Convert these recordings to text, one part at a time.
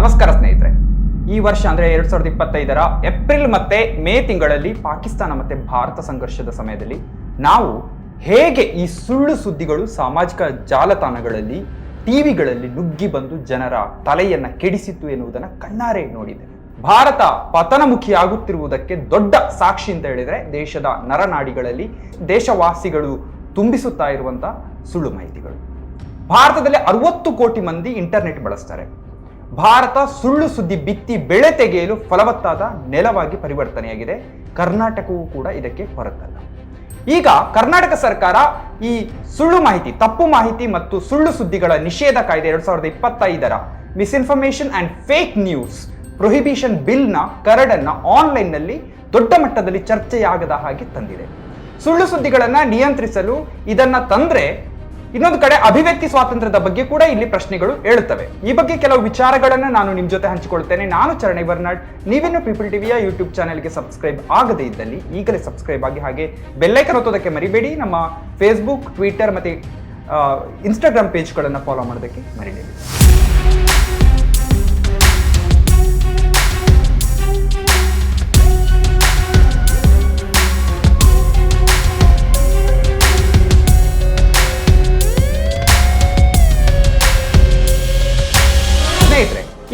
ನಮಸ್ಕಾರ ಸ್ನೇಹಿತರೆ. ಈ ವರ್ಷ ಅಂದ್ರೆ ಎರಡ್ ಸಾವಿರದ ಇಪ್ಪತ್ತೈದರ ಏಪ್ರಿಲ್ ಮತ್ತೆ ಮೇ ತಿಂಗಳಲ್ಲಿ ಪಾಕಿಸ್ತಾನ ಮತ್ತೆ ಭಾರತ ಸಂಘರ್ಷದ ಸಮಯದಲ್ಲಿ ನಾವು ಹೇಗೆ ಈ ಸುಳ್ಳು ಸುದ್ದಿಗಳು, ಸಾಮಾಜಿಕ ಜಾಲತಾಣಗಳಲ್ಲಿ, ಟಿವಿಗಳಲ್ಲಿ ನುಗ್ಗಿ ಬಂದು ಜನರ ತಲೆಯನ್ನ ಕೆಡಿಸಿತ್ತು ಎನ್ನುವುದನ್ನು ಕಣ್ಣಾರೆ ನೋಡಿದೆ. ಭಾರತ ಪತನಮುಖಿಯಾಗುತ್ತಿರುವುದಕ್ಕೆ ದೊಡ್ಡ ಸಾಕ್ಷಿ ಅಂತ ಹೇಳಿದ್ರೆ ದೇಶದ ನರನಾಡಿಗಳಲ್ಲಿ ದೇಶವಾಸಿಗಳು ತುಂಬಿಸುತ್ತಾ ಇರುವಂತ ಸುಳ್ಳು ಮಾಹಿತಿಗಳು. ಭಾರತದಲ್ಲಿ ಅರವತ್ತು ಕೋಟಿ ಮಂದಿ ಇಂಟರ್ನೆಟ್ ಬಳಸ್ತಾರೆ. ಭಾರತ ಸುಳ್ಳು ಸುದ್ದಿ ಬಿತ್ತಿ ಬೆಳೆ ತೆಗೆಯಲು ಫಲವತ್ತಾದ ನೆಲವಾಗಿ ಪರಿವರ್ತನೆಯಾಗಿದೆ. ಕರ್ನಾಟಕವೂ ಕೂಡ ಇದಕ್ಕೆ ಹೊರತಲ್ಲ. ಈಗ ಕರ್ನಾಟಕ ಸರ್ಕಾರ ಈ ಸುಳ್ಳು ಮಾಹಿತಿ, ತಪ್ಪು ಮಾಹಿತಿ ಮತ್ತು ಸುಳ್ಳು ಸುದ್ದಿಗಳ ನಿಷೇಧ ಕಾಯ್ದೆ ಎರಡ್ ಸಾವಿರದ ಇಪ್ಪತ್ತೈದರ misinformation and fake news prohibition ಬಿಲ್ನ ಕರಡನ್ನ ಆನ್ಲೈನ್ನಲ್ಲಿ ದೊಡ್ಡ ಮಟ್ಟದಲ್ಲಿ ಚರ್ಚೆಯಾಗದ ಹಾಗೆ ತಂದಿದೆ. ಸುಳ್ಳು ಸುದ್ದಿಗಳನ್ನು ನಿಯಂತ್ರಿಸಲು ಇದನ್ನು ತಂದ್ರೆ ಇನ್ನೊಂದು ಕಡೆ ಅಭಿವ್ಯಕ್ತಿ ಸ್ವಾತಂತ್ರ್ಯದ ಬಗ್ಗೆ ಕೂಡ ಇಲ್ಲಿ ಪ್ರಶ್ನೆಗಳು ಹೇಳುತ್ತವೆ ಈ ಬಗ್ಗೆ ಕೆಲವು ವಿಚಾರಗಳನ್ನು ನಾನು ನಿಮ್ಮ ಜೊತೆ ಹಂಚಿಕೊಳ್ತೇನೆ ನಾನು ಚರಣೆ ಬರ್ನಾಡ್. ನೀವೇನು ಪೀಪಲ್ ಟಿವಿಯ ಯೂಟ್ಯೂಬ್ ಚಾನೆಲ್ಗೆ ಸಬ್ಸ್ಕ್ರೈಬ್ ಆಗದೇ ಇದ್ದಲ್ಲಿ ಈಗಲೇ ಸಬ್ಸ್ಕ್ರೈಬ್ ಆಗಿ ಹಾಗೆ ಬೆಲ್ಲೈಕನ್ ಒತ್ತೋದಕ್ಕೆ ಮರಿಬೇಡಿ. ನಮ್ಮ ಫೇಸ್ಬುಕ್ ಟ್ವಿಟರ್ ಮತ್ತೆ ಇನ್ಸ್ಟಾಗ್ರಾಮ್ ಪೇಜ್ಗಳನ್ನು ಫಾಲೋ ಮಾಡೋದಕ್ಕೆ ಮರಿಬೇಡಿ.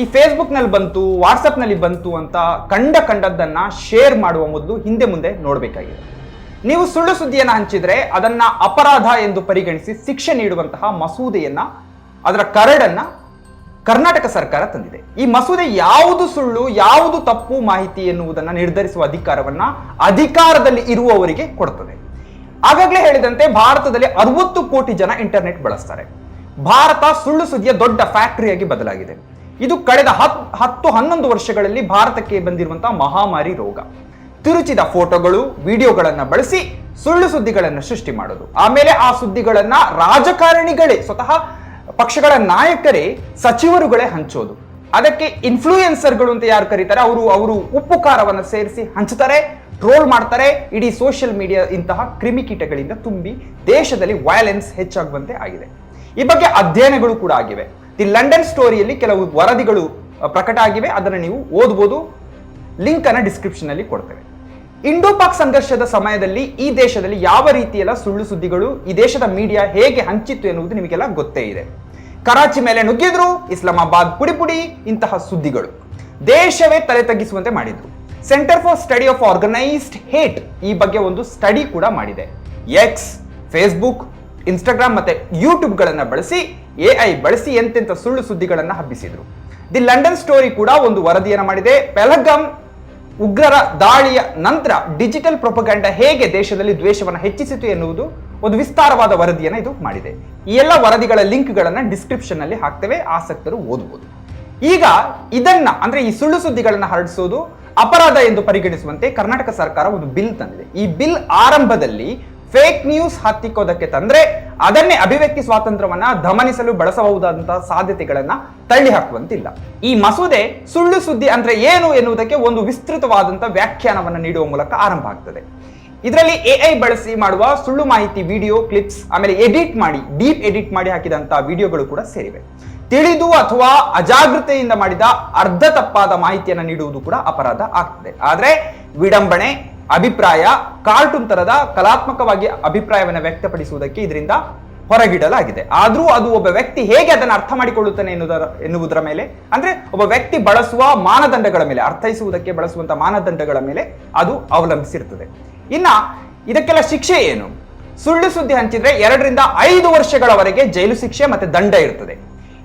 ಈ ಫೇಸ್ಬುಕ್ನಲ್ಲಿ ಬಂತು ವಾಟ್ಸಪ್ನಲ್ಲಿ ಬಂತು ಅಂತ ಕಂಡ ಕಂಡದ್ದನ್ನ ಶೇರ್ ಮಾಡುವ ಮೊದಲು ಹಿಂದೆ ಮುಂದೆ ನೋಡಬೇಕಾಗಿದೆ. ನೀವು ಸುಳ್ಳು ಸುದ್ದಿಯನ್ನು ಹಂಚಿದ್ರೆ ಅದನ್ನ ಅಪರಾಧ ಎಂದು ಪರಿಗಣಿಸಿ ಶಿಕ್ಷೆ ನೀಡುವಂತಹ ಮಸೂದೆಯನ್ನ, ಅದರ ಕರಡನ್ನ ಕರ್ನಾಟಕ ಸರ್ಕಾರ ತಂದಿದೆ. ಈ ಮಸೂದೆ ಯಾವುದು ಸುಳ್ಳು, ಯಾವುದು ತಪ್ಪು ಮಾಹಿತಿ ಎನ್ನುವುದನ್ನು ನಿರ್ಧರಿಸುವ ಅಧಿಕಾರವನ್ನ ಅಧಿಕಾರದಲ್ಲಿ ಇರುವವರಿಗೆ ಕೊಡುತ್ತದೆ ಆಗಾಗಲೇ ಹೇಳಿದಂತೆ ಭಾರತದಲ್ಲಿ ಅರವತ್ತು ಕೋಟಿ ಜನ ಇಂಟರ್ನೆಟ್ ಬಳಸ್ತಾರೆ. ಭಾರತ ಸುಳ್ಳು ಸುದ್ದಿಯ ದೊಡ್ಡ ಫ್ಯಾಕ್ಟರಿಯಾಗಿ ಬದಲಾಗಿದೆ. ಇದು ಕಳೆದ ಹತ್, ಹತ್ತು ಹನ್ನೊಂದು ವರ್ಷಗಳಲ್ಲಿ ಭಾರತಕ್ಕೆ ಬಂದಿರುವಂತಹ ಮಹಾಮಾರಿ ರೋಗ. ತಿರುಚಿದ ಫೋಟೋಗಳು, ವಿಡಿಯೋಗಳನ್ನ ಬಳಸಿ ಸುಳ್ಳು ಸುದ್ದಿಗಳನ್ನು ಸೃಷ್ಟಿ ಮಾಡೋದು. ಆಮೇಲೆ ಆ ಸುದ್ದಿಗಳನ್ನ ರಾಜಕಾರಣಿಗಳೇ, ಸ್ವತಃ ಪಕ್ಷಗಳ ನಾಯಕರೇ, ಸಚಿವರುಗಳೇ ಹಂಚೋದು. ಅದಕ್ಕೆ ಇನ್ಫ್ಲೂಯೆನ್ಸರ್ಗಳು ಅಂತ ಯಾರು ಕರೀತಾರೆ, ಅವರು ಅವರು ಉಪ್ಪು ಖಾರವನ್ನು ಸೇರಿಸಿ ಹಂಚುತ್ತಾರೆ ಟ್ರೋಲ್ ಮಾಡ್ತಾರೆ, ಇಡೀ ಸೋಷಿಯಲ್ ಮೀಡಿಯಾ ಇಂತಹ ಕ್ರಿಮಿಕೀಟಗಳಿಂದ ತುಂಬಿ ದೇಶದಲ್ಲಿ ವಯಲೆನ್ಸ್ ಹೆಚ್ಚಾಗುವಂತೆ ಆಗಿದೆ. ಈ ಬಗ್ಗೆ ಅಧ್ಯಯನಗಳು ಕೂಡ ಆಗಿವೆ. ದಿ ಲಂಡನ್ ಸ್ಟೋರಿಯಲ್ಲಿ ಕೆಲವು ವರದಿಗಳು ಪ್ರಕಟ ಆಗಿವೆ. ಅದನ್ನು ನೀವು ಓದಬಹುದು ಲಿಂಕ್ ಅನ್ನ ಡಿಸ್ಕ್ರಿಪ್ಷನ್ ಅಲ್ಲಿ ಕೊಡ್ತೇವೆ. ಇಂಡೋ ಪಾಕ್ ಸಂಘರ್ಷದ ಸಮಯದಲ್ಲಿ ಈ ದೇಶದಲ್ಲಿ ಯಾವ ರೀತಿಯೆಲ್ಲ ಸುಳ್ಳು ಸುದ್ದಿಗಳು, ಈ ದೇಶದ ಮೀಡಿಯಾ ಹೇಗೆ ಹಂಚಿತ್ತು ಎನ್ನುವುದು ನಿಮಗೆಲ್ಲ ಗೊತ್ತೇ ಇದೆ. ಕರಾಚಿ ಮೇಲೆ ನುಗ್ಗಿದ್ರು, ಇಸ್ಲಾಮಾಬಾದ್ ಪುಡಿ ಪುಡಿ, ಇಂತಹ ಸುದ್ದಿಗಳು. ದೇಶವೇ ತಲೆ ತಗ್ಗಿಸುವಂತೆ ಮಾಡಿದ್ರು. Centre for study of organised hate ಈ ಬಗ್ಗೆ ಒಂದು ಸ್ಟಡಿ ಕೂಡ ಮಾಡಿದೆ. ಎಕ್ಸ್ ಫೇಸ್ಬುಕ್ ಇನ್ಸ್ಟಾಗ್ರಾಮ್ ಮತ್ತೆ ಯೂಟ್ಯೂಬ್ಗಳನ್ನ ಬಳಸಿ ಎ ಐ ಬಳಸಿ ಎಂತೆಂಥ ಸುಳ್ಳು ಸುದ್ದಿಗಳನ್ನ ಹಬ್ಬಿಸಿದ್ರು. ದಿ ಲಂಡನ್ ಸ್ಟೋರಿ ಕೂಡ ಒಂದು ವರದಿಯನ್ನ ಮಾಡಿದೆ. ಪೆಲಗಂ ಉಗ್ರರ ದಾಳಿಯ ನಂತರ ಡಿಜಿಟಲ್ ಪ್ರೊಪಗಂಡ ಹೇಗೆ ದೇಶದಲ್ಲಿ ದ್ವೇಷವನ್ನು ಹೆಚ್ಚಿಸಿತು ಎನ್ನುವುದು ಒಂದು ವಿಸ್ತಾರವಾದ ವರದಿಯನ್ನು ಇದು ಮಾಡಿದೆ. ಈ ಎಲ್ಲ ವರದಿಗಳ ಲಿಂಕ್ಗಳನ್ನ ಡಿಸ್ಕ್ರಿಪ್ಷನ್ನಲ್ಲಿ ಹಾಕ್ತೇವೆ, ಆಸಕ್ತರು ಓದಬಹುದು ಈಗ ಇದನ್ನ, ಅಂದ್ರೆ ಈ ಸುಳ್ಳು ಸುದ್ದಿಗಳನ್ನ ಹರಡಿಸೋದು ಅಪರಾಧ ಎಂದು ಪರಿಗಣಿಸುವಂತೆ ಕರ್ನಾಟಕ ಸರ್ಕಾರ ಒಂದು ಬಿಲ್ ತಂದಿದೆ. ಈ ಬಿಲ್ ಆರಂಭದಲ್ಲಿ ಫೇಕ್ ನ್ಯೂಸ್ ಹತ್ತಿಕ್ಕೋದಕ್ಕೆ ತಂದ್ರೆ ಅದನ್ನೇ ಅಭಿವ್ಯಕ್ತಿ ಸ್ವಾತಂತ್ರ್ಯವನ್ನ ದಮನಿಸಲು ಬಳಸಬಹುದಾದಂತಹ ಸಾಧ್ಯತೆಗಳನ್ನ ತಳ್ಳಿ ಹಾಕುವಂತಿಲ್ಲ ಈ ಮಸೂದೆ ಸುಳ್ಳು ಸುದ್ದಿ ಅಂದ್ರೆ ಏನು ಎನ್ನುವುದಕ್ಕೆ ಒಂದು ವಿಸ್ತೃತವಾದಂತಹ ವ್ಯಾಖ್ಯಾನವನ್ನು ನೀಡುವ ಮೂಲಕ ಆರಂಭ ಆಗ್ತದೆ. ಇದರಲ್ಲಿ ಎ ಐ ಬಳಸಿ ಮಾಡುವ ಸುಳ್ಳು ಮಾಹಿತಿ ವಿಡಿಯೋ, ಕ್ಲಿಪ್ಸ್, ಆಮೇಲೆ ಎಡಿಟ್ ಮಾಡಿ, ಡೀಪ್ ಎಡಿಟ್ ಮಾಡಿ ಹಾಕಿದಂತಹ ವಿಡಿಯೋಗಳು ಕೂಡ ಸೇರಿವೆ. ತಿಳಿದು ಅಥವಾ ಅಜಾಗ್ರತೆಯಿಂದ ಮಾಡಿದ ಅರ್ಧ ತಪ್ಪಾದ ಮಾಹಿತಿಯನ್ನು ನೀಡುವುದು ಕೂಡ ಅಪರಾಧ ಆಗ್ತದೆ. ಆದರೆ ವಿಡಂಬನೆ ಅಭಿಪ್ರಾಯ, ಕಾರ್ಟೂನ್ ತರದ ಕಲಾತ್ಮಕವಾಗಿ ಅಭಿಪ್ರಾಯವನ್ನು ವ್ಯಕ್ತಪಡಿಸುವುದಕ್ಕೆ ಇದರಿಂದ ಹೊರಗಿಡಲಾಗಿದೆ. ಆದ್ರೂ ಅದು ಒಬ್ಬ ವ್ಯಕ್ತಿ ಹೇಗೆ ಅದನ್ನು ಅರ್ಥ ಮಾಡಿಕೊಳ್ಳುತ್ತಾನೆ ಎನ್ನುವುದರ ಎನ್ನುವುದರ ಮೇಲೆ, ಅಂದ್ರೆ ಒಬ್ಬ ವ್ಯಕ್ತಿ ಬಳಸುವ ಮಾನದಂಡಗಳ ಮೇಲೆ, ಅರ್ಥೈಸುವುದಕ್ಕೆ ಬಳಸುವಂತಹ ಮಾನದಂಡಗಳ ಮೇಲೆ ಅದು ಅವಲಂಬಿಸಿರ್ತದೆ ಇನ್ನ ಇದಕ್ಕೆಲ್ಲ ಶಿಕ್ಷೆ ಏನು? ಸುಳ್ಳು ಸುದ್ದಿ ಹಂಚಿದ್ರೆ ಎರಡರಿಂದ ಐದು ವರ್ಷಗಳವರೆಗೆ ಜೈಲು ಶಿಕ್ಷೆ ಮತ್ತೆ ದಂಡ ಇರ್ತದೆ.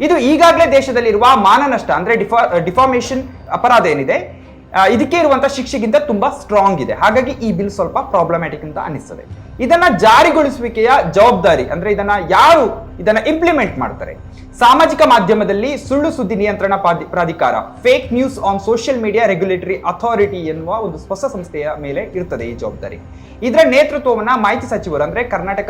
ಇದು ಈಗಾಗಲೇ ದೇಶದಲ್ಲಿರುವ ಮಾನನಷ್ಟ, ಅಂದ್ರೆ ಡಿಫಾ ಡಿಫಾರ್ಮೇಶನ್ ಅಪರಾಧ ಏನಿದೆ? ಇದಕ್ಕೆ ಇರುವಂತ ಶಿಕ್ಷೆಗಿಂತ ತುಂಬಾ ಸ್ಟ್ರಾಂಗ್ ಇದೆ. ಹಾಗಾಗಿ ಈ ಬಿಲ್ ಸ್ವಲ್ಪ ಪ್ರಾಬ್ಲಮ್ಯಾಟಿಕ್ ಅಂತ ಅನಿಸ್ತದೆ ಇದನ್ನ ಜಾರಿಗೊಳಿಸುವಿಕೆಯ ಜವಾಬ್ದಾರಿ ಅಂದ್ರೆ ಇದನ್ನ ಯಾರು ಇದನ್ನ ಇಂಪ್ಲಿಮೆಂಟ್ ಮಾಡ್ತಾರೆ. ಸಾಮಾಜಿಕ ಮಾಧ್ಯಮದಲ್ಲಿ ಸುಳ್ಳು ಸುದ್ದಿ ನಿಯಂತ್ರಣ ಪ್ರಾಧಿ- ಪ್ರಾಧಿಕಾರ fake news on social media regulatory authority ಎನ್ನುವ ಒಂದು ಹೊಸ ಸಂಸ್ಥೆಯ ಮೇಲೆ ಇರ್ತದೆ ಈ ಜವಾಬ್ದಾರಿ. ಇದರ ನೇತೃತ್ವವನ್ನ ಮಾಹಿತಿ ಸಚಿವರು ಅಂದ್ರೆ ಕರ್ನಾಟಕ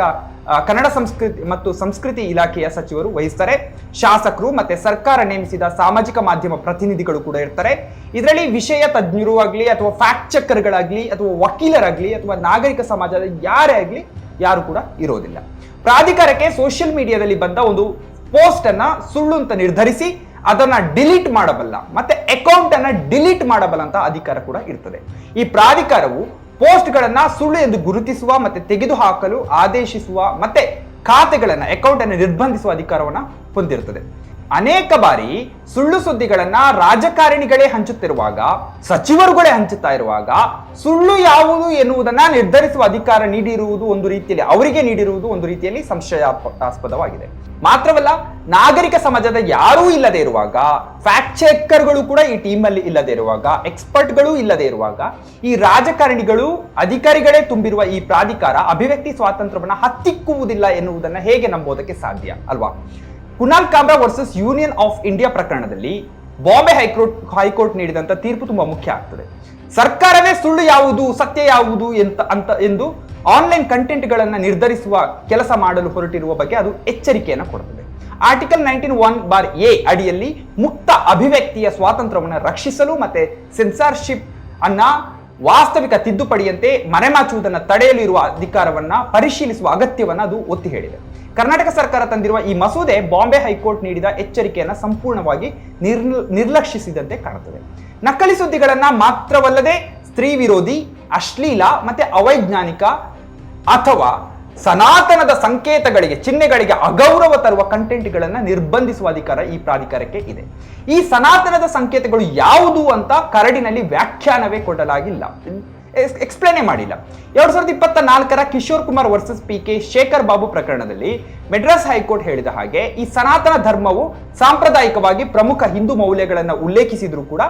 ಕನ್ನಡ ಸಂಸ್ಕೃತಿ ಮತ್ತು ಸಂಸ್ಕೃತಿ ಇಲಾಖೆಯ ಸಚಿವರು ವಹಿಸ್ತಾರೆ. ಶಾಸಕರು ಮತ್ತೆ ಸರ್ಕಾರ ನೇಮಿಸಿದ ಸಾಮಾಜಿಕ ಮಾಧ್ಯಮ ಪ್ರತಿನಿಧಿಗಳು ಕೂಡ ಇರ್ತಾರೆ. ಇದರಲ್ಲಿ ವಿಷಯ ತಜ್ಞರು ಆಗ್ಲಿ ಅಥವಾ ಫ್ಯಾಕ್ಟ್ ಚೆಕ್ಕರ್ಗಳಾಗ್ಲಿ ಅಥವಾ ವಕೀಲರಾಗ್ಲಿ ಅಥವಾ ನಾಗರಿಕ ಸಮಾಜದ ಯಾರೇ ಆಗ್ಲಿ ಯಾರು ಕೂಡ ಇರೋದಿಲ್ಲ. ಪ್ರಾಧಿಕಾರಕ್ಕೆ ಸೋಷಿಯಲ್ ಮೀಡಿಯಾದಲ್ಲಿ ಬಂದ ಒಂದು ಪೋಸ್ಟ್ ಅನ್ನ ಸುಳ್ಳು ಅಂತ ನಿರ್ಧರಿಸಿ ಅದನ್ನ ಡಿಲೀಟ್ ಮಾಡಬಲ್ಲ, ಮತ್ತೆ ಅಕೌಂಟ್ ಅನ್ನ ಡಿಲೀಟ್ ಮಾಡಬಲ್ಲ ಅಂತ ಅಧಿಕಾರ ಕೂಡ ಇರ್ತದೆ. ಈ ಪ್ರಾಧಿಕಾರವು ಪೋಸ್ಟ್ಗಳನ್ನ ಸುಳ್ಳು ಎಂದು ಗುರುತಿಸುವ, ಮತ್ತೆ ತೆಗೆದುಹಾಕಲು, ಆದೇಶಿಸುವ, ಮತ್ತೆ ಖಾತೆಗಳನ್ನ, ಅಕೌಂಟ್ ಅನ್ನು ನಿರ್ಬಂಧಿಸುವ ಅಧಿಕಾರವನ್ನ ಹೊಂದಿರುತ್ತದೆ. ಅನೇಕ ಬಾರಿ ಸುಳ್ಳು ಸುದ್ದಿಗಳನ್ನ ರಾಜಕಾರಣಿಗಳೇ ಹಂಚುತ್ತಿರುವಾಗ, ಸಚಿವರುಗಳೇ ಹಂಚುತ್ತಾ ಇರುವಾಗ, ಸುಳ್ಳು ಯಾವುದು ಎನ್ನುವುದನ್ನ ನಿರ್ಧರಿಸುವ ಅಧಿಕಾರ ನೀಡಿರುವುದು ಒಂದು ರೀತಿಯಲ್ಲಿ, ಅವರಿಗೆ ನೀಡಿರುವುದು ಒಂದು ರೀತಿಯಲ್ಲಿ ಸಂಶಯಾಸ್ಪದವಾಗಿದೆ. ಮಾತ್ರವಲ್ಲ, ನಾಗರಿಕ ಸಮಾಜದ ಯಾರೂ ಇಲ್ಲದೆ ಇರುವಾಗ ಫ್ಯಾಕ್ಟ್ ಚೆಕ್ಕರ್ಗಳು ಕೂಡ ಈ ಟೀಮ್ ಅಲ್ಲಿ ಇಲ್ಲದೆ ಇರುವಾಗ ಎಕ್ಸ್ಪರ್ಟ್ಗಳು ಇಲ್ಲದೆ ಇರುವಾಗ, ಈ ರಾಜಕಾರಣಿಗಳು, ಅಧಿಕಾರಿಗಳೇ ತುಂಬಿರುವ ಈ ಪ್ರಾಧಿಕಾರ ಅಭಿವ್ಯಕ್ತಿ ಸ್ವಾತಂತ್ರ್ಯವನ್ನ ಹತ್ತಿಕ್ಕುವುದಿಲ್ಲ ಎನ್ನುವುದನ್ನ ಹೇಗೆ ನಂಬೋದಕ್ಕೆ ಸಾಧ್ಯ, ಅಲ್ವಾ? Kunal Kamra versus Union of India ಪ್ರಕರಣದಲ್ಲಿ ಬಾಂಬೆ ಹೈಕೋರ್ಟ್ ಹೈಕೋರ್ಟ್ ನೀಡಿದಂತ ತೀರ್ಪು ತುಂಬಾ ಮುಖ್ಯ ಆಗ್ತದೆ. ಸರ್ಕಾರವೇ ಸುಳ್ಳು ಯಾವುದು, ಸತ್ಯ ಯಾವುದು ಎಂತ, ಅಂತ ಎಂದು ಆನ್ಲೈನ್ ಕಂಟೆಂಟ್ಗಳನ್ನು ನಿರ್ಧರಿಸುವ ಕೆಲಸ ಮಾಡಲು ಹೊರಟಿರುವ ಬಗ್ಗೆ ಅದು ಎಚ್ಚರಿಕೆಯನ್ನು ಕೊಡುತ್ತದೆ. Article nineteen one bar A ಅಡಿಯಲ್ಲಿ ಮುಕ್ತ ಅಭಿವ್ಯಕ್ತಿಯ ಸ್ವಾತಂತ್ರ್ಯವನ್ನು ರಕ್ಷಿಸಲು ಮತ್ತೆ ಸೆನ್ಸಾರ್ಶಿಪ್ ಅನ್ನ ವಾಸ್ತವಿಕ ತಿದ್ದುಪಡಿಯಂತೆ ಮರೆಮಾಚುವುದನ್ನು ತಡೆಯಲು ಇರುವ ಅಧಿಕಾರವನ್ನ ಪರಿಶೀಲಿಸುವ ಅಗತ್ಯವನ್ನ ಅದು ಒತ್ತಿ ಹೇಳಿದೆ. ಕರ್ನಾಟಕ ಸರ್ಕಾರ ತಂದಿರುವ ಈ ಮಸೂದೆ ಬಾಂಬೆ ಹೈಕೋರ್ಟ್ ನೀಡಿದ ಎಚ್ಚರಿಕೆಯನ್ನು ಸಂಪೂರ್ಣವಾಗಿ ನಿರ್ಲ್- ನಿರ್ಲಕ್ಷಿಸಿದಂತೆ ಕಾಣುತ್ತದೆ. ನಕಲಿ ಸುದ್ದಿಗಳನ್ನ ಮಾತ್ರವಲ್ಲದೆ ಸ್ತ್ರೀ ವಿರೋಧಿ, ಅಶ್ಲೀಲ ಮತ್ತೆ ಅವೈಜ್ಞಾನಿಕ ಅಥವಾ ಸನಾತನದ ಸಂಕೇತಗಳಿಗೆ, ಚಿಹ್ನೆಗಳಿಗೆ ಅಗೌರವ ತರುವ ಕಂಟೆಂಟ್ಗಳನ್ನ ನಿರ್ಬಂಧಿಸುವ ಅಧಿಕಾರ ಈ ಪ್ರಾಧಿಕಾರಕ್ಕೆ ಇದೆ. ಈ ಸನಾತನದ ಸಂಕೇತಗಳು ಯಾವುದು ಅಂತ ಕರಡಿನಲ್ಲಿ ವ್ಯಾಖ್ಯಾನವೇ ಕೊಡಲಾಗಿಲ್ಲ. ಎಕ್ಸ್ಪ್ಲೇನೇ ಮಾಡಿಲ್ಲ. ಎರಡ್ ಸಾವಿರದ ಇಪ್ಪತ್ತ ನಾಲ್ಕರ Kishore Kumar versus P K Shekhar Babu ಪ್ರಕರಣದಲ್ಲಿ ಮೆಡ್ರಾಸ್ ಹೈಕೋರ್ಟ್ ಹೇಳಿದ ಹಾಗೆ, ಈ ಸನಾತನ ಧರ್ಮವು ಸಾಂಪ್ರದಾಯಿಕವಾಗಿ ಪ್ರಮುಖ ಹಿಂದೂ ಮೌಲ್ಯಗಳನ್ನು ಉಲ್ಲೇಖಿಸಿದ್ರು ಕೂಡ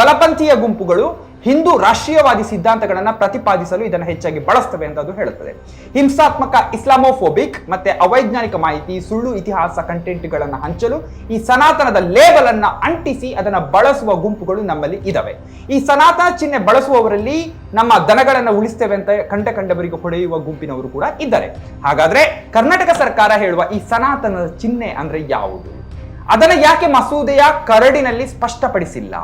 ಬಲಪಂಥೀಯ ಗುಂಪುಗಳು ಹಿಂದೂ ರಾಷ್ಟ್ರೀಯವಾದಿ ಸಿದ್ಧಾಂತಗಳನ್ನು ಪ್ರತಿಪಾದಿಸಲು ಇದನ್ನು ಹೆಚ್ಚಾಗಿ ಬಳಸ್ತವೆ ಅಂತ ಅದು ಹೇಳುತ್ತದೆ. ಹಿಂಸಾತ್ಮಕ ಇಸ್ಲಾಮೋಫೋಬಿಕ್ ಮತ್ತೆ ಅವೈಜ್ಞಾನಿಕ ಮಾಹಿತಿ, ಸುಳ್ಳು ಇತಿಹಾಸ ಕಂಟೆಂಟ್ಗಳನ್ನು ಹಂಚಲು ಈ ಸನಾತನದ ಲೇಬಲ್ ಅನ್ನ ಅಂಟಿಸಿ ಅದನ್ನ ಬಳಸುವ ಗುಂಪುಗಳು ನಮ್ಮಲ್ಲಿ ಇದಾವೆ. ಈ ಸನಾತನ ಚಿಹ್ನೆ ಬಳಸುವವರಲ್ಲಿ ನಮ್ಮ ದನಗಳನ್ನು ಉಳಿಸ್ತೇವೆ ಅಂತ ಕಂಡ ಕಂಡವರಿಗೆ ಹೊಡೆಯುವ ಗುಂಪಿನವರು ಕೂಡ ಇದ್ದಾರೆ. ಹಾಗಾದ್ರೆ ಕರ್ನಾಟಕ ಸರ್ಕಾರ ಹೇಳುವ ಈ ಸನಾತನದ ಚಿಹ್ನೆ ಅಂದ್ರೆ ಯಾವುದು? ಅದನ್ನ ಯಾಕೆ ಮಸೂದೆಯ ಕರಡಿನಲ್ಲಿ ಸ್ಪಷ್ಟಪಡಿಸಿಲ್ಲ?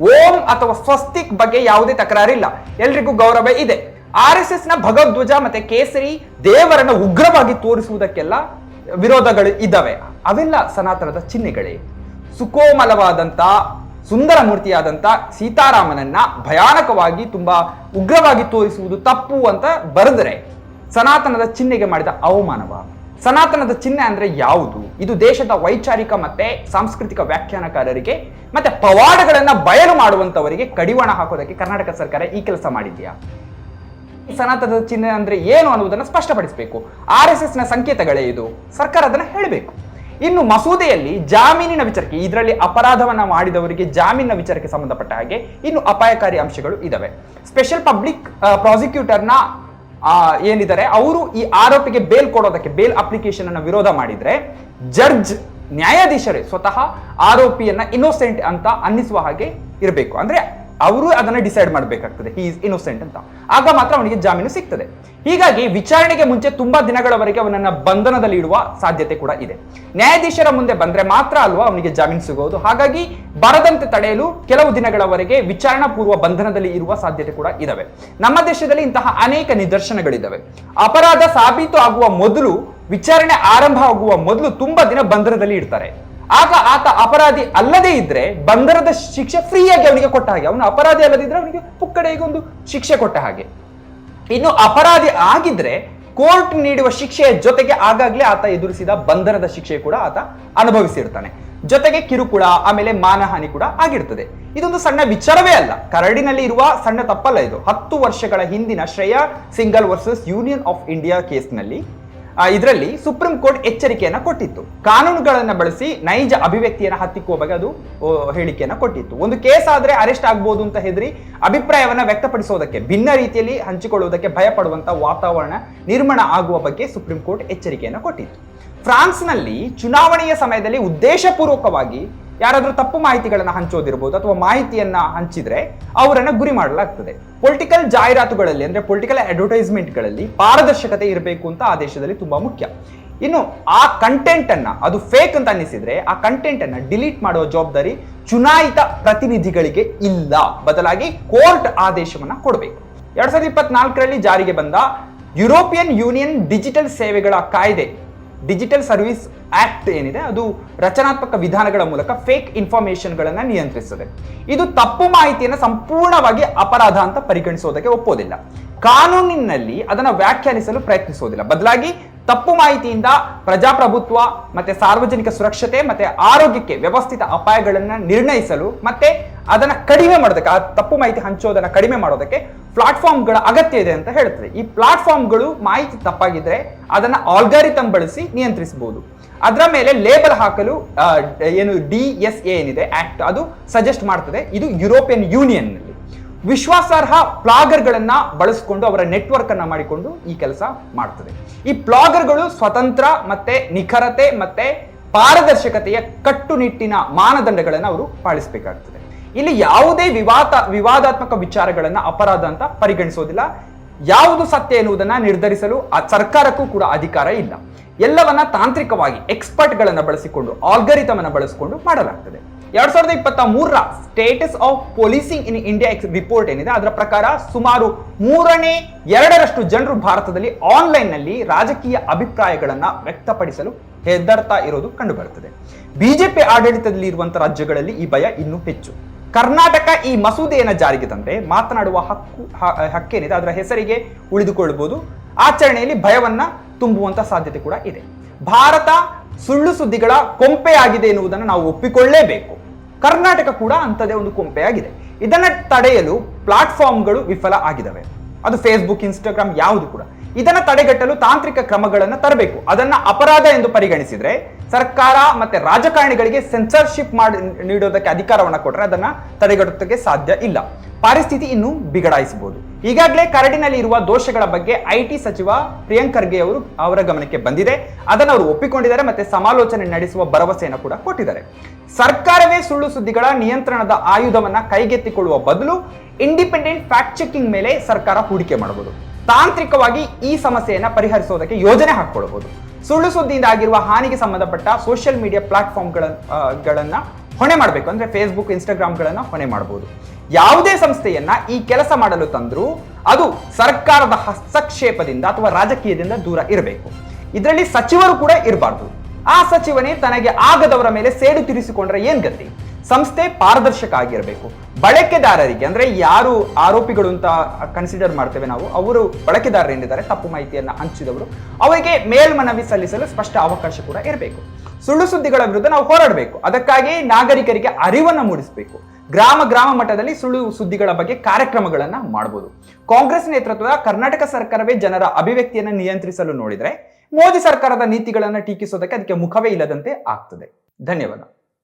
ಓಂ ಅಥವಾ ಸ್ವಸ್ತಿಕ್ ಬಗ್ಗೆ ಯಾವುದೇ ತಕರಾರಿಲ್ಲ. ಎಲ್ರಿಗೂ ಗೌರವ ಇದೆ. ಆರ್ ಎಸ್ ಎಸ್ನ ಭಗವದ್ವಜ ಮತ್ತೆ ಕೇಸರಿ ದೇವರನ್ನ ಉಗ್ರವಾಗಿ ತೋರಿಸುವುದಕ್ಕೆಲ್ಲ ವಿರೋಧಗಳು ಇದ್ದಾವೆ. ಅವೆಲ್ಲ ಸನಾತನದ ಚಿಹ್ನೆಗಳೇ. ಸುಕೋಮಲವಾದಂತ ಸುಂದರ ಮೂರ್ತಿಯಾದಂತ ಸೀತಾರಾಮನನ್ನ ಭಯಾನಕವಾಗಿ ತುಂಬಾ ಉಗ್ರವಾಗಿ ತೋರಿಸುವುದು ತಪ್ಪು ಅಂತ ಬರೆದರೆ ಸನಾತನದ ಚಿಹ್ನೆಗೆ ಮಾಡಿದ ಅವಮಾನವ. ಸನಾತನದ ಚಿಹ್ನೆ ಅಂದ್ರೆ ಯಾವುದು? ಇದು ದೇಶದ ವೈಚಾರಿಕ ಮತ್ತೆ ಸಾಂಸ್ಕೃತಿಕ ವ್ಯಾಖ್ಯಾನಕಾರರಿಗೆ ಮತ್ತೆ ಪವಾಡಗಳನ್ನ ಬಯಲು ಮಾಡುವಂತವರಿಗೆ ಕಡಿವಾಣ ಹಾಕೋದಕ್ಕೆ ಕರ್ನಾಟಕ ಸರ್ಕಾರ ಈ ಕೆಲಸ ಮಾಡಿದೆಯಾ? ಸನಾತನದ ಚಿಹ್ನೆ ಅಂದ್ರೆ ಏನು ಅನ್ನುವುದನ್ನು ಸ್ಪಷ್ಟಪಡಿಸಬೇಕು. ಆರ್ ಎಸ್ ಎಸ್ನ ಸಂಕೇತಗಳೇ ಇದು? ಸರ್ಕಾರ ಅದನ್ನ ಹೇಳಬೇಕು. ಇನ್ನು ಮಸೂದೆಯಲ್ಲಿ ಜಾಮೀನಿನ ವಿಚಾರಕ್ಕೆ, ಇದರಲ್ಲಿ ಅಪರಾಧವನ್ನ ಮಾಡಿದವರಿಗೆ ಜಾಮೀನಿನ ವಿಚಾರಕ್ಕೆ ಸಂಬಂಧಪಟ್ಟ ಹಾಗೆ ಇನ್ನು ಅಪಾಯಕಾರಿ ಅಂಶಗಳು ಇದಾವೆ. ಸ್ಪೆಷಲ್ ಪಬ್ಲಿಕ್ ಪ್ರಾಸಿಕ್ಯೂಟರ್ನ ಏನಿದ್ದಾರೆ? ಅವರು ಈ ಆರೋಪಿಗೆ ಬೇಲ್ ಕೊಡೋದಕ್ಕೆ ಬೇಲ್ ಅಪ್ಲಿಕೇಶನ್ ಅನ್ನ ವಿರೋಧ ಮಾಡಿದ್ರೆ ಜಡ್ಜ್ ನ್ಯಾಯಾಧೀಶರೇ ಸ್ವತಃ ಆರೋಪಿಯನ್ನ ಇನ್ನೋಸೆಂಟ್ ಅಂತ ಅನ್ನಿಸುವ ಹಾಗೆ ಇರಬೇಕು. ಅಂದ್ರೆ ಅವರು ಅದನ್ನ ಡಿಸೈಡ್ ಮಾಡಬೇಕಾಗ್ತದೆ. ಹಿ ಇಸ್ ಇನ್ನೋಸೆಂಟ್ ಅಂತ. ಆಗ ಮಾತ್ರ ಅವನಿಗೆ ಜಾಮೀನು ಸಿಗ್ತದೆ. ಹೀಗಾಗಿ ವಿಚಾರಣೆಗೆ ಮುಂಚೆ ತುಂಬಾ ದಿನಗಳವರೆಗೆ ಅವನನ್ನ ಬಂಧನದಲ್ಲಿ ಇಡುವ ಸಾಧ್ಯತೆ ಕೂಡ ಇದೆ. ನ್ಯಾಯಾಧೀಶರ ಮುಂದೆ ಬಂದ್ರೆ ಮಾತ್ರ ಅಲ್ವಾ ಅವನಿಗೆ ಜಾಮೀನು ಸಿಗುವುದು ಹಾಗಾಗಿ ಬರದಂತೆ ತಡೆಯಲು ಕೆಲವು ದಿನಗಳವರೆಗೆ ವಿಚಾರಣಾ ಪೂರ್ವ ಬಂಧನದಲ್ಲಿ ಇರುವ ಸಾಧ್ಯತೆ ಕೂಡ ಇದಾವೆ. ನಮ್ಮ ದೇಶದಲ್ಲಿ ಇಂತಹ ಅನೇಕ ನಿದರ್ಶನಗಳಿದ್ದಾವೆ ಅಪರಾಧ ಸಾಬೀತು ಆಗುವ ಮೊದಲು ವಿಚಾರಣೆ ಆರಂಭ ಆಗುವ ಮೊದಲು ತುಂಬಾ ದಿನ ಬಂಧನದಲ್ಲಿ ಇಡ್ತಾರೆ. ಆಗ ಆತ ಅಪರಾಧಿ ಅಲ್ಲದೇ ಇದ್ರೆ ಬಂಧನದ ಶಿಕ್ಷೆ ಫ್ರೀಯಾಗಿ ಅವನಿಗೆ ಕೊಟ್ಟ ಹಾಗೆ. ಅವನು ಅಪರಾಧಿ ಅಲ್ಲದಿದ್ರೆ ಅವನಿಗೆ ಪುಕ್ಕಡೆಗೆ ಒಂದು ಶಿಕ್ಷೆ ಕೊಟ್ಟ ಹಾಗೆ. ಇನ್ನು ಅಪರಾಧಿ ಆಗಿದ್ರೆ ಕೋರ್ಟ್ ನೀಡುವ ಶಿಕ್ಷೆಯ ಜೊತೆಗೆ ಆಗಾಗ್ಲೇ ಆತ ಎದುರಿಸಿದ ಬಂಧನದ ಶಿಕ್ಷೆ ಕೂಡ ಆತ ಅನುಭವಿಸಿರ್ತಾನೆ. ಜೊತೆಗೆ ಕಿರುಕುಳ, ಆಮೇಲೆ ಮಾನಹಾನಿ ಕೂಡ ಆಗಿರ್ತದೆ. ಇದೊಂದು ಸಣ್ಣ ವಿಚಾರವೇ ಅಲ್ಲ. ಕರಡಿನಲ್ಲಿ ಇರುವ ಸಣ್ಣ ತಪ್ಪಲ್ಲ ಇದು. ಹತ್ತು ವರ್ಷಗಳ ಹಿಂದಿನ Shreya, Singhal versus Union of India ಕೇಸ್ನಲ್ಲಿ ಇದರಲ್ಲಿ ಸುಪ್ರೀಂ ಕೋರ್ಟ್ ಎಚ್ಚರಿಕೆಯನ್ನು ಕೊಟ್ಟಿತ್ತು. ಕಾನೂನುಗಳನ್ನು ಬಳಸಿ ನೈಜ ಅಭಿವ್ಯಕ್ತಿಯನ್ನ ಹತ್ತಿಕ್ಕುವ ಬಗ್ಗೆ ಅದು ಹೇಳಿಕೆಯನ್ನು ಕೊಟ್ಟಿತ್ತು. ಒಂದು ಕೇಸ್ ಆದ್ರೆ ಅರೆಸ್ಟ್ ಆಗ್ಬೋದು ಅಂತ ಹೆದರಿ ಅಭಿಪ್ರಾಯವನ್ನ ವ್ಯಕ್ತಪಡಿಸೋದಕ್ಕೆ, ಭಿನ್ನ ರೀತಿಯಲ್ಲಿ ಹಂಚಿಕೊಳ್ಳುವುದಕ್ಕೆ ಭಯಪಡುವಂತ ವಾತಾವರಣ ನಿರ್ಮಾಣ ಆಗುವ ಬಗ್ಗೆ ಸುಪ್ರೀಂ ಕೋರ್ಟ್ ಎಚ್ಚರಿಕೆಯನ್ನು ಕೊಟ್ಟಿತ್ತು. ಫ್ರಾನ್ಸ್ನಲ್ಲಿ ಚುನಾವಣೆಯ ಸಮಯದಲ್ಲಿ ಉದ್ದೇಶಪೂರ್ವಕವಾಗಿ ಯಾರಾದರೂ ತಪ್ಪು ಮಾಹಿತಿಗಳನ್ನ ಹಂಚೋದಿರ್ಬೋದು ಅಥವಾ ಮಾಹಿತಿಯನ್ನ ಹಂಚಿದ್ರೆ ಅವರನ್ನು ಗುರಿ ಮಾಡಲಾಗ್ತದೆ. ಪೊಲಿಟಿಕಲ್ ಜಾಹೀರಾತುಗಳಲ್ಲಿ ಅಂದ್ರೆ ಪೊಲಿಟಿಕಲ್ ಅಡ್ವರ್ಟೈಸ್ಮೆಂಟ್ಗಳಲ್ಲಿ ಪಾರದರ್ಶಕತೆ ಇರಬೇಕು ಅಂತ ಆ ದೇಶದಲ್ಲಿ ತುಂಬಾ ಮುಖ್ಯ. ಇನ್ನು ಆ ಕಂಟೆಂಟ್ ಅನ್ನ ಅದು ಫೇಕ್ ಅಂತ ಅನ್ನಿಸಿದ್ರೆ ಆ ಕಂಟೆಂಟ್ ಅನ್ನ ಡಿಲೀಟ್ ಮಾಡುವ ಜವಾಬ್ದಾರಿ ಚುನಾಯಿತ ಪ್ರತಿನಿಧಿಗಳಿಗೆ ಇಲ್ಲ. ಬದಲಾಗಿ ಕೋರ್ಟ್ ಆದೇಶವನ್ನ ಕೊಡಬೇಕು. ಎರಡ್ ಸಾವಿರದ ಇಪ್ಪತ್ನಾಲ್ಕರಲ್ಲಿ ಜಾರಿಗೆ ಬಂದ ಯುರೋಪಿಯನ್ ಯೂನಿಯನ್ ಡಿಜಿಟಲ್ ಸೇವೆಗಳ ಕಾಯ್ದೆ ಡಿಜಿಟಲ್ ಸರ್ವಿಸ್ ಆಕ್ಟ್ ಏನಿದೆ, ಅದು ರಚನಾತ್ಮಕ ವಿಧಾನಗಳ ಮೂಲಕ ಫೇಕ್ ಇನ್ಫಾರ್ಮೇಶನ್ಗಳನ್ನು ನಿಯಂತ್ರಿಸುತ್ತದೆ. ಇದು ತಪ್ಪು ಮಾಹಿತಿಯನ್ನು ಸಂಪೂರ್ಣವಾಗಿ ಅಪರಾಧ ಅಂತ ಪರಿಗಣಿಸೋದಕ್ಕೆ ಒಪ್ಪೋದಿಲ್ಲ. ಕಾನೂನಿನಲ್ಲಿ ಅದನ್ನು ವ್ಯಾಖ್ಯಾನಿಸಲು ಪ್ರಯತ್ನಿಸೋದಿಲ್ಲ. ಬದಲಾಗಿ ತಪ್ಪು ಮಾಹಿತಿಯಿಂದ ಪ್ರಜಾಪ್ರಭುತ್ವ ಮತ್ತೆ ಸಾರ್ವಜನಿಕ ಸುರಕ್ಷತೆ ಮತ್ತೆ ಆರೋಗ್ಯಕ್ಕೆ ವ್ಯವಸ್ಥಿತ ಅಪಾಯಗಳನ್ನ ನಿರ್ಣಯಿಸಲು ಮತ್ತೆ ಅದನ್ನ ಕಡಿಮೆ ಮಾಡೋದಕ್ಕೆ, ಆ ತಪ್ಪು ಮಾಹಿತಿ ಹಂಚೋದನ್ನ ಕಡಿಮೆ ಮಾಡೋದಕ್ಕೆ ಪ್ಲಾಟ್ಫಾರ್ಮ್ಗಳ ಅಗತ್ಯ ಇದೆ ಅಂತ ಹೇಳ್ತದೆ ಈ ಪ್ಲಾಟ್ಫಾರ್ಮ್ಗಳು ಮಾಹಿತಿ ತಪ್ಪಾಗಿದ್ರೆ ಅದನ್ನ ಆಲ್ಗಾರಿತಮ್ ಬಳಸಿ ನಿಯಂತ್ರಿಸಬಹುದು. ಅದರ ಮೇಲೆ ಲೇಬಲ್ ಹಾಕಲು ಏನು ಡಿ ಎಸ್ ಎ ಏನಿದೆ ಆಕ್ಟ್ ಅದು ಸಜೆಸ್ಟ್ ಮಾಡ್ತದೆ. ಇದು ಯುರೋಪಿಯನ್ ಯೂನಿಯನ್ನಲ್ಲಿ. ವಿಶ್ವಾಸಾರ್ಹ ಪ್ಲಾಗರ್ಗಳನ್ನ ಬಳಸಿಕೊಂಡು ಅವರ ನೆಟ್ವರ್ಕ್ ಅನ್ನ ಮಾಡಿಕೊಂಡು ಈ ಕೆಲಸ ಮಾಡ್ತದೆ. ಈ ಪ್ಲಾಗರ್ಗಳು ಸ್ವತಂತ್ರ ಮತ್ತೆ ನಿಖರತೆ ಮತ್ತೆ ಪಾರದರ್ಶಕತೆಯ ಕಟ್ಟುನಿಟ್ಟಿನ ಮಾನದಂಡಗಳನ್ನು ಅವರು ಪಾಲಿಸಬೇಕಾಗ್ತದೆ. ಇಲ್ಲಿ ಯಾವುದೇ ವಿವಾದ, ವಿವಾದಾತ್ಮಕ ವಿಚಾರಗಳನ್ನ ಅಪರಾಧ ಅಂತ ಪರಿಗಣಿಸೋದಿಲ್ಲ. ಯಾವುದು ಸತ್ಯ ಎನ್ನುವುದನ್ನ ನಿರ್ಧರಿಸಲು ಆ ಸರ್ಕಾರಕ್ಕೂ ಕೂಡ ಅಧಿಕಾರ ಇಲ್ಲ. ಎಲ್ಲವನ್ನ ತಾಂತ್ರಿಕವಾಗಿ ಎಕ್ಸ್ಪರ್ಟ್ಗಳನ್ನ ಬಳಸಿಕೊಂಡು ಆಲ್ಗರಿತಮ್ ಅನ್ನ ಬಳಸಿಕೊಂಡು ಮಾಡಲಾಗ್ತದೆ. ಎರಡ್ ಸಾವಿರದ ಇಪ್ಪತ್ತ ಮೂರರ status of policing in India report ಏನಿದೆ, ಅದರ ಪ್ರಕಾರ ಸುಮಾರು ಮೂರನೇ ಎರಡರಷ್ಟು ಜನರು ಭಾರತದಲ್ಲಿ ಆನ್ಲೈನ್ನಲ್ಲಿ ರಾಜಕೀಯ ಅಭಿಪ್ರಾಯಗಳನ್ನ ವ್ಯಕ್ತಪಡಿಸಲು ಹೆದರ್ತಾ ಇರೋದು ಕಂಡುಬರುತ್ತದೆ. ಬಿಜೆಪಿ ಆಡಳಿತದಲ್ಲಿ ಇರುವಂತಹ ರಾಜ್ಯಗಳಲ್ಲಿ ಈ ಭಯ ಇನ್ನೂ ಹೆಚ್ಚು. ಕರ್ನಾಟಕ ಈ ಮಸೂದೆಯನ್ನು ಜಾರಿಗೆ ತಂದರೆ ಮಾತನಾಡುವ ಹಕ್ಕು ಹಕ್ಕೇನಿದೆ, ಅದರ ಹೆಸರಿಗೆ ಉಳಿದುಕೊಳ್ಳಬಹುದು. ಆಚರಣೆಯಲ್ಲಿ ಭಯವನ್ನ ತುಂಬುವಂಥ ಸಾಧ್ಯತೆ ಕೂಡ ಇದೆ. ಭಾರತ ಸುಳ್ಳು ಸುದ್ದಿಗಳ ಕೊಂಪೆಯಾಗಿದೆ ಎನ್ನುವುದನ್ನು ನಾವು ಒಪ್ಪಿಕೊಳ್ಳೇಬೇಕು. ಕರ್ನಾಟಕ ಕೂಡ ಅಂಥದೇ ಒಂದು ಕೊಂಪೆಯಾಗಿದೆ. ಇದನ್ನು ತಡೆಯಲು ಪ್ಲಾಟ್ಫಾರ್ಮ್ಗಳು ವಿಫಲ ಆಗಿದವೆ ಅದು ಫೇಸ್ಬುಕ್ ಇನ್ಸ್ಟಾಗ್ರಾಮ್ ಯಾವುದು ಕೂಡ. ಇದನ್ನು ತಡೆಗಟ್ಟಲು ತಾಂತ್ರಿಕ ಕ್ರಮಗಳನ್ನು ತರಬೇಕು. ಅದನ್ನು ಅಪರಾಧ ಎಂದು ಪರಿಗಣಿಸಿದ್ರೆ ಸರ್ಕಾರ ಮತ್ತೆ ರಾಜಕಾರಣಿಗಳಿಗೆ ಸೆನ್ಸರ್ಶಿಪ್ ಮಾಡಿ ನೀಡೋದಕ್ಕೆ ಅಧಿಕಾರವನ್ನ ಕೊಟ್ರೆ ಅದನ್ನ ತಡೆಗಟ್ಟೋದಕ್ಕೆ ಸಾಧ್ಯ ಇಲ್ಲ. ಪರಿಸ್ಥಿತಿ ಇನ್ನೂ ಬಿಗಡಾಯಿಸಬಹುದು. ಈಗಾಗಲೇ ಕರಡಿನಲ್ಲಿ ಇರುವ ದೋಷಗಳ ಬಗ್ಗೆ ಐ ಟಿ ಸಚಿವ ಪ್ರಿಯಾಂಕ್ ಖರ್ಗೆ ಅವರು ಅವರ ಗಮನಕ್ಕೆ ಬಂದಿದೆ. ಅದನ್ನು ಅವರು ಒಪ್ಪಿಕೊಂಡಿದ್ದಾರೆ ಮತ್ತೆ ಸಮಾಲೋಚನೆ ನಡೆಸುವ ಭರವಸೆಯನ್ನು ಕೂಡ ಕೊಟ್ಟಿದ್ದಾರೆ. ಸರ್ಕಾರವೇ ಸುಳ್ಳು ಸುದ್ದಿಗಳ ನಿಯಂತ್ರಣದ ಆಯುಧವನ್ನ ಕೈಗೆತ್ತಿಕೊಳ್ಳುವ ಬದಲು ಇಂಡಿಪೆಂಡೆಂಟ್ ಫ್ಯಾಕ್ಟ್ ಚೆಕಿಂಗ್ ಮೇಲೆ ಸರ್ಕಾರ ಹೂಡಿಕೆ ಮಾಡಬಹುದು. ತಾಂತ್ರಿಕವಾಗಿ ಈ ಸಮಸ್ಯೆಯನ್ನ ಪರಿಹರಿಸೋದಕ್ಕೆ ಯೋಜನೆ ಹಾಕೊಳ್ಬಹುದು ಸುಳ್ಳು ಸುದ್ದಿಯಿಂದ ಆಗಿರುವ ಹಾನಿಗೆ ಸಂಬಂಧಪಟ್ಟ ಸೋಷಿಯಲ್ ಮೀಡಿಯಾ ಪ್ಲಾಟ್ಫಾರ್ಮ್ಗಳನ್ನ ಗಳನ್ನ ಹೊಣೆ ಮಾಡಬೇಕು. ಅಂದ್ರೆ ಫೇಸ್ಬುಕ್ ಇನ್ಸ್ಟಾಗ್ರಾಮ್ಗಳನ್ನ ಹೊಣೆ ಮಾಡಬಹುದು ಯಾವುದೇ ಸಂಸ್ಥೆಯನ್ನ ಈ ಕೆಲಸ ಮಾಡಲು ತಂದ್ರು ಅದು ಸರ್ಕಾರದ ಹಸ್ತಕ್ಷೇಪದಿಂದ ಅಥವಾ ರಾಜಕೀಯದಿಂದ ದೂರ ಇರಬೇಕು. ಇದರಲ್ಲಿ ಸಚಿವರು ಕೂಡ ಇರಬಾರ್ದು. ಆ ಸಚಿವನೇ ತನಗೆ ಆಗದವರ ಮೇಲೆ ಸೇಡು ತೀರಿಸಿಕೊಂಡ್ರೆ ಏನ್ ಗತಿ? ಸಂಸ್ಥೆ ಪಾರದರ್ಶಕ ಆಗಿರಬೇಕು. ಬಳಕೆದಾರರಿಗೆ, ಅಂದ್ರೆ ಯಾರು ಆರೋಪಿಗಳು ಅಂತ ಕನ್ಸಿಡರ್ ಮಾಡ್ತೇವೆ ನಾವು, ಅವರು ಬಳಕೆದಾರರು ಏನಿದ್ದಾರೆ ತಪ್ಪು ಮಾಹಿತಿಯನ್ನು ಹಂಚಿದವರು, ಅವರಿಗೆ ಮೇಲ್ಮನವಿ ಸಲ್ಲಿಸಲು ಸ್ಪಷ್ಟ ಅವಕಾಶ ಕೂಡ ಇರಬೇಕು. ಸುಳ್ಳು ಸುದ್ದಿಗಳ ವಿರುದ್ಧ ನಾವು ಹೋರಾಡಬೇಕು. ಅದಕ್ಕಾಗಿ ನಾಗರಿಕರಿಗೆ ಅರಿವನ್ನು ಮೂಡಿಸಬೇಕು. ಗ್ರಾಮ ಗ್ರಾಮ ಮಟ್ಟದಲ್ಲಿ ಸುಳ್ಳು ಸುದ್ದಿಗಳ ಬಗ್ಗೆ ಕಾರ್ಯಕ್ರಮಗಳನ್ನು ಮಾಡಬಹುದು ಕಾಂಗ್ರೆಸ್ ನೇತೃತ್ವದ ಕರ್ನಾಟಕ ಸರ್ಕಾರವೇ ಜನರ ಅಭಿವ್ಯಕ್ತಿಯನ್ನು ನಿಯಂತ್ರಿಸಲು ನೋಡಿದರೆ, ಮೋದಿ ಸರ್ಕಾರದ ನೀತಿಗಳನ್ನು ಟೀಕಿಸೋದಕ್ಕೆ ಅದಕ್ಕೆ ಮುಖವೇ ಇಲ್ಲದಂತೆ ಆಗ್ತದೆ. ಧನ್ಯವಾದ.